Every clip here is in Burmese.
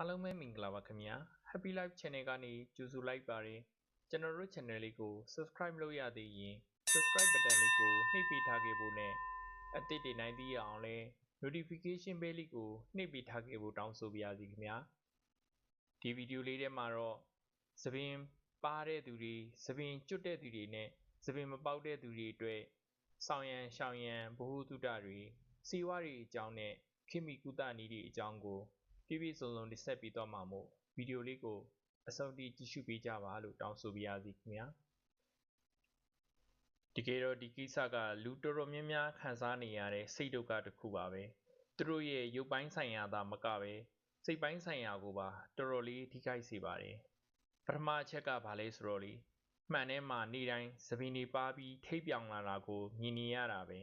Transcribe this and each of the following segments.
အားလုံးပဲမင်္ဂလာပါခင်ဗျာ Happy Life Channel ကနေကြိုဆိုလိုက်ပါတယ်ကျွန်တော်တို့ channel လေးကို subscribe လုပ်ရသေးရင် subscribe button လေးကိုနှိပ်ပေးထားခဲ့ဖို့နဲ့အသစ်တွေနိုင်သိရအောင်လဲ notification bell လေးကိုနှိပ်ပေးထားခဲ့ဖို့တောင်းဆိုပါရစေခင်ဗျာဒီဗီဒီယိုလေးထဲမှာတော့သပင်ပါတဲ့သူတွေသပင်ကျွတ်တဲ့သူတွေနဲ့သပင်မပေါက်တဲ့သူတွေအတွက်ဆောင်ရန်ရှောင်ရန်ဘ ഹു တုဒတွေစီဝါတွေအကြောင်းနဲ့ခေမီကုသနည်းတွေအကြောင်းကို ပြည့်ပြည့်စုံစုံတင်ဆက်ပေးသွားမှာမို့ဗီဒီယိုလေးကိုအဆုံးထိကြည့်ရှုပေးကြပါလို့တောင်းဆိုပါရစေခင်ဗျာတကယ်တော့ဒီကိစ္စကလူတော်တော်များများခံစားနေရတဲ့စိတ်ဒုက္ခတစ်ခုပါပဲသူတို့ရဲ့ရုပ်ပိုင်းဆိုင်ရာသာမကပဲစိတ်ပိုင်းဆိုင်ရာကိုပါတော်တော်လေးထိခိုက်စေပါတယ်ပထမအချက်ကဘာလဲဆိုတော့လေမှန်ထဲမှာနေတိုင်းသပင်တွေပါပြီးထိပ်ပြောင်လာတာကိုမြင်နေရတာပဲ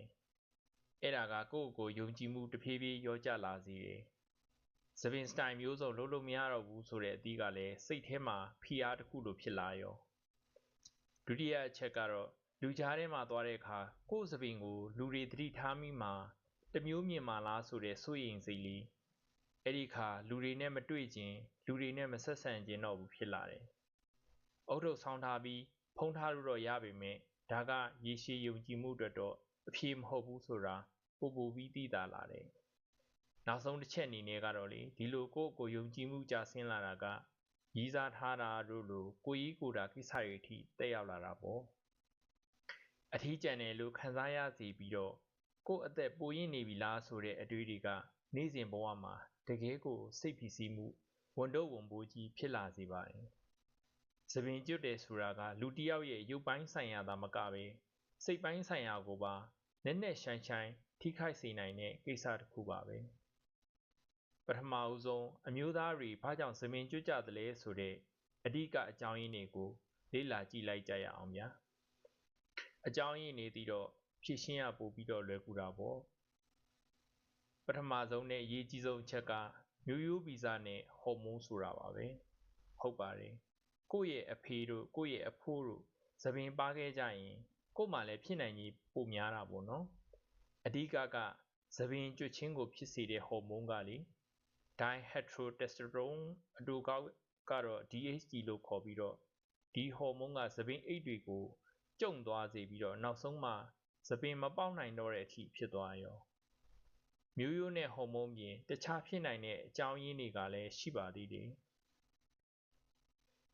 အဲ့ဒါကကိုယ့်ကိုယ်ယုံကြည်မှုတဖြည်းဖြည်းရောကျလာစေတယ် သပင်စတိုင်မျိုးစုံလုပ်လို့မရတော့ဘူးဆိုတဲ့အသီးကလည်းစိတ်ထဲမှာဖိအားတစ်ခုလိုဖြစ်လာရောဒုတိယအချက်ကတော့လူကြားထဲမှာသွားတဲ့အခါကိုယ့်သပင်ကိုလူတွေသတိထားမိမှာတမျိုးမြင်မာလားဆိုတဲ့စိုးရိမ်စိတ်လေးအဲ့ဒီခါလူတွေနဲ့မတွေ့ခြင်းလူတွေနဲ့မဆက်ဆံခြင်းတော့ဘူးဖြစ်လာတယ်။အုတ်ထုတ်ဆောင်းထားပြီးဖုံးထားလို့တော့ရပေမဲ့ဒါကရေရှည်ယုံကြည်မှုအတွက်တော့အဖြေမဟုတ်ဘူးဆိုတာပို့ပို့ပြီးသိတာလာတယ်။ နောက်ဆုံးတစ်ချက်အနေနဲ့ကတော့လေဒီလိုကိုယ့်ကိုယုံကြည်မှုကြဆင်းလာတာကရည်စားထားတာတို့လိုကိုကြီးကိုယ်တာကိစ္စတွေအထိတက်ရောက်လာတာပေါ့အထီးကျန်တယ်လို့ခံစားရစီပြီးတော့ကိုယ့်အသက်ပိုရင်းနေပြီလားဆိုတဲ့အတွေးတွေကနေ့စဉ်ဘဝမှာတကယ်ကိုစိတ်ဖိစီးမှုဝန်တော့ဝန်ပိုးကြီးဖြစ်လာစေပါတယ်။သပင်ကျွတ်တယ်ဆိုတာကလူတစ်ယောက်ရဲ့ရုပ်ပိုင်းဆိုင်ရာသာမကပဲစိတ်ပိုင်းဆိုင်ရာကိုပါနက်နက်ရှိုင်းရှိုင်းထိခိုက်စေနိုင်တဲ့ကိစ္စတစ်ခုပါပဲ။ ပထမဦးဆုံးအမျိုးသားတွေဘာကြောင့်ဇမင်ကျွတ်ကြသလဲဆိုတဲ့အဓိကအကြောင်းရင်းတွေကို လေ့လာကြည့်လိုက်ကြရအောင်ဗျာအကြောင်းရင်းနေပြီးတော့ဖြည့်ရှင်းရပို့ပြီးတော့လွယ်ကူတာပေါ့ပထမဆုံးနဲ့အရေးကြီးဆုံးအချက်ကမျိုးရိုးဗီဇနဲ့ဟော်မုန်းဆိုတာပါပဲဟုတ်ပါတယ်ကိုယ့်ရဲ့အဖေတို့ကိုယ့်ရဲ့အဖိုးတို့သပင်ပါခဲ့ကြရင်ကို့မှလည်းဖြစ်နိုင်ကြီးပိုများတာပေါ့နော်အဓိကကသပင်ကျွတ်ချင်းကိုဖြစ်စေတဲ့ဟော်မုန်းကလေ dihydrotestosterone အတူကောက်ကတော့ DHT လို့ခေါ်ပြီးတော့ဒီဟော်မုန်းကသပင်အိတ်တွေကိုကျုံသွားစေပြီးတော့နောက်ဆုံးမှသပင်မပေါက်နိုင်တော့တဲ့အထိဖြစ်သွားရောမျိုးရိုးနဲ့ဟော်မုန်းပြင်တခြားဖြစ်နိုင်တဲ့အကြောင်းရင်းတွေကလည်းရှိပါသေးတယ်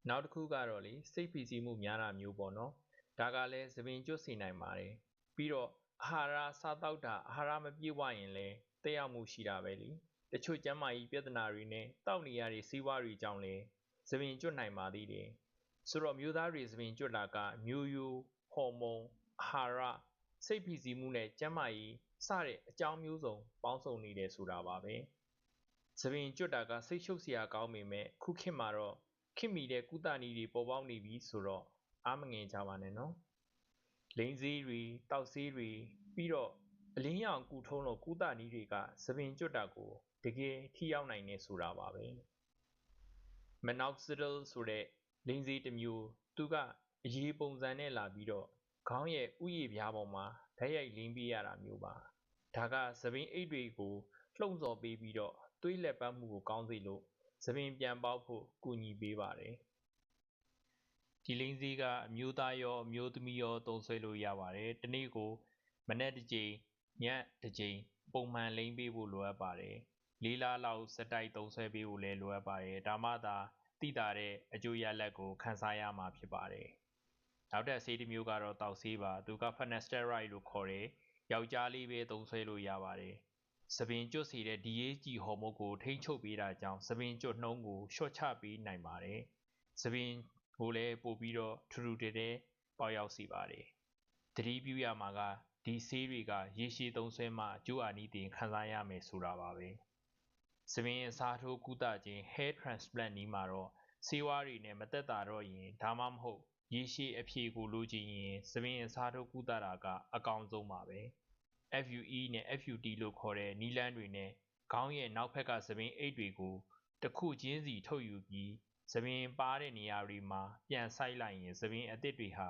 နောက်တစ်ခုကတော့လေစိတ်ဖိစီးမှုများတာမျိုးပေါ့နော်ဒါကလည်းသပင်ကျွတ်စေနိုင်ပါတယ်ပြီးတော့အာဟာရစားတောက်တာအာဟာရမပြည့်ဝရင်လည်းတက်ရောက်မှုရှိတာပဲလी တချို့ကျန်းမာရေးပြဿနာတွေနဲ့တောက်နေရတဲ့စီးပွားတွေကြောင့်လည်းသပင်ကျွတ်နိုင်ပါသေးတယ်ဆိုတော့မျိုးသားတွေသပင်ကျွတ်တာကမျိုးရိုးဟော်မုန်းအာဟာရစိတ်ဖိစီးမှုနဲ့ကျန်းမာရေးစတဲ့အကြောင်းမျိုးစုံပေါင်းစုံနေတယ်ဆိုတာပါပဲသပင်ကျွတ်တာကစိတ်ရှုပ်စရာကောင်းပေမဲ့ခုခေတ်မှာတော့ခေတ်မီတဲ့ကုသနည်းတွေပေါ်ပေါက်နေပြီဆိုတော့အားမငင်ကြပါနဲ့နော်လိန်စည်းတွေတောက်စည်းတွေပြီးတော့ အလင်းရောင်ကူထုံးလို့ကုသနည်းတွေကသပင်ကျွတ်တာကိုတကယ်ထိရောက်နိုင်နေဆိုတာပါပဲ minoxidil ဆိုတဲ့လိန်စေးတစ်မျိုးသူကအရေးပုံစံနဲ့လာပြီးတော့ခေါင်းရဲ့ဥယျာဉ်ပြားပေါ်မှာဓာတ်ရိုက်လင်းပေးရတာမျိုးပါဒါကသပင်အိတ်တွေကိုလှုံ့ဆော်ပေးပြီးတော့သွေးလက်ပတ်မှုကိုကောင်းစေလို့သပင်ပြန်ပေါက်ဖို့ကူညီပေးပါတယ်ဒီလိန်စေးကအမျိုးသားရောအမျိုးသမီးရောသုံးဆွဲလို့ရပါတယ်တနေ့ကိုမနေ့တစ်ကြိမ် ညတစ်ကြိမ်ပုံမှန်လိမ့်ပေးဖို့လိုအပ်ပါတယ် လေးလားလောက်စက်တိုက်သုံးဆွဲပေးဖို့လည်းလိုအပ်ပါတယ် ဒါမှသာတိတာတဲ့အကျိုးရလဒ်ကိုခန်းစားရမှာဖြစ်ပါတယ် နောက်တဲ့ဆေးတစ်မျိုးကတော့တောက်ဆေးပါ သူက finasteride လို့ခေါ်တယ် ယောက်ျားလေးပဲသုံးဆွဲလို့ရပါတယ်စပင်ကျွတ်စီတဲ့ DHG ဟော်မုန်းကို ထိန်းချုပ်ပေးတာကြောင့်စပင်ကျွတ်နှုံးကိုလျှော့ချပေးနိုင်ပါတယ်စပင်ကိုလည်း ပို့ပြီးတော့ ထူထူတဲတဲပေါက်ရောက်စေပါတယ် သတိပြုရမှာက ဒီဆေးတွေကရေရှည်သုံးဆွဲမှအကျိုးအာနိသင်ခံစားရမယ်ဆိုတာပါပဲ။။စပင်းအစားထိုးကုသခြင်း hair transplant နည်းမှာတော့ဆေးဝါးတွေနဲ့မသက်သာတော့ရင်ဒါမှမဟုတ်ရေရှည်အဖြေကိုလိုချင်ရင်စပင်းအစားထိုးကုသတာကအကောင်းဆုံးပါပဲ။ FUE နဲ့ FUT လို့ခေါ်တဲ့နီလန်းတွေနဲ့ခေါင်းရဲ့နောက်ဘက်ကစပင်းအိတ်တွေကိုတစ်ခုချင်းစီထုတ်ယူပြီးသပင်ပါတဲ့နေရာတွေမှာပြန်ဆိုင်လိုက်ရင်သပင်အသစ်တွေဟာ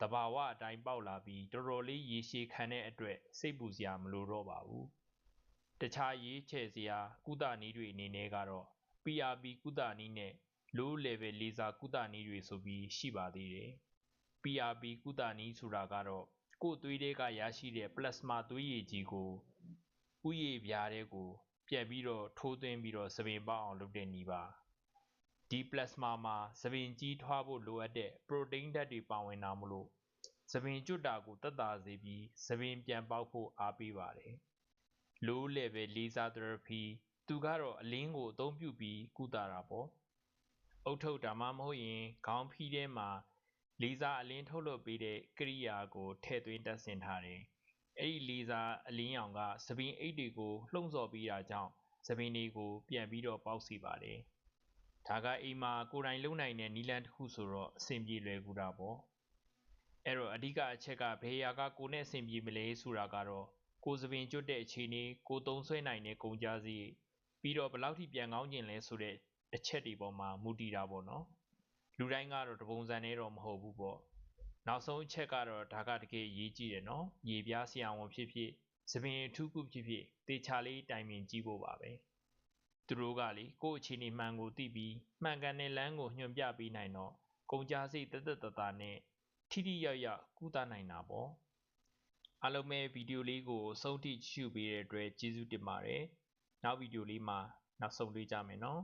တဘာဝအတိုင်းပေါက်လာပြီးတော်တော်လေးရေရှည်ခံတဲ့အတွက်စိတ်ပူစရာမလိုတော့ပါဘူးတခြားရေးချယ်စရာကုသနည်းတွေအနေနဲ့ကတော့ပ PRP ကုသနည်းနဲ့ low level laser ကုသနည်းတွေဆိုပြီးရှိပါသေးတယ်။ PRP ကုသနည်းဆိုတာကတော့ကိုယ်သွေးတွေကရရှိတဲ့ plasma သွေးရည်ကြီးကိုဥယျာဉ်ပြားထဲကိုပြန်ပြီးတော့ထိုးသွင်းပြီးတော့သပင်ပေါက်အောင်လုပ်တဲ့နည်းပါ ဒီ plasma မှာသပင်ကြီးထွားဖို့လိုအပ်တဲ့ protein ဓာတ်တွေပါဝင်တာမလို့သပင်ကျွတ်တာကိုတက်တာစေပြီးသပင်ပြန်ပေါက်ဖို့အားပေးပါတယ် low level laser therapy သူကတော့အလင်းကိုအသုံးပြုပြီးကုသတာပေါ့အုတ်ထုတ်ဒါမှမဟုတ်ရင်ခေါင်းဖီးထဲမှာလေဆာအလင်းထုတ်လုပ်ပေးတဲ့ကိရိယာကိုထည့်သွင်းတပ်ဆင်ထားတယ်အဲ့ဒီလေဆာအလင်းရောင်ကသပင်အိတ်တွေကိုလှုံ့ဆော်ပေးတာကြောင့်သပင်တွေကိုပြန်ပြီးတော့ပေါက်စေပါတယ် ဒါကအိမ်မှာကိုယ်တိုင်လုံနိုင်တဲ့နီလန်တစ်ခုဆိုတော့အဆင်ပြေလွယ်ကူတာပေါ့အဲ့တော့အဓိကအချက်ကဘယ်ရာကကိုနဲ့အဆင်ပြေမလဲဆိုတာကတော့ကိုသပင်ကျွတ်တဲ့အခြေအနေကိုသုံးဆွဲနိုင်တဲ့ကုန်ကြစည်ပြီးတော့ဘယ်လောက်ထိပြန်ကောင်းကျင်လဲဆိုတဲ့အချက်တွေပေါ်မှာမူတည်တာပေါ့နော်လူတိုင်းကတော့တပုံစံနဲ့တော့မဟုတ်ဘူးပေါ့နောက်ဆုံးအချက်ကတော့ဒါကတကယ်အရေးကြီးတယ်နော်ရေပြားဆရာဝန်ဖြစ်ဖြစ်သပင်အထူးကုဖြစ်ဖြစ်တေချာလေးတိုင်ပင်ကြည့်ဖို့ပါပဲ သူတို့ကလေကိုယ့်အခြေအနေမှန်ကိုသိပြီးမှန်ကန်တဲ့လမ်းကိုညွှန်ပြပေးနိုင်တော့ကုန်ကြစိတ်တသက်တသာနဲ့ထိထိရောက်ရောက်ကုသနိုင်တာပေါ့အားလုံးပဲဗီဒီယိုလေးကိုဆုံးထိကြည့်ရှုပေးတဲ့အတွက်ကျေးဇူးတင်ပါတယ်နောက်ဗီဒီယိုလေးမှာနောက်ဆုံးတွေ့ကြမယ်နော်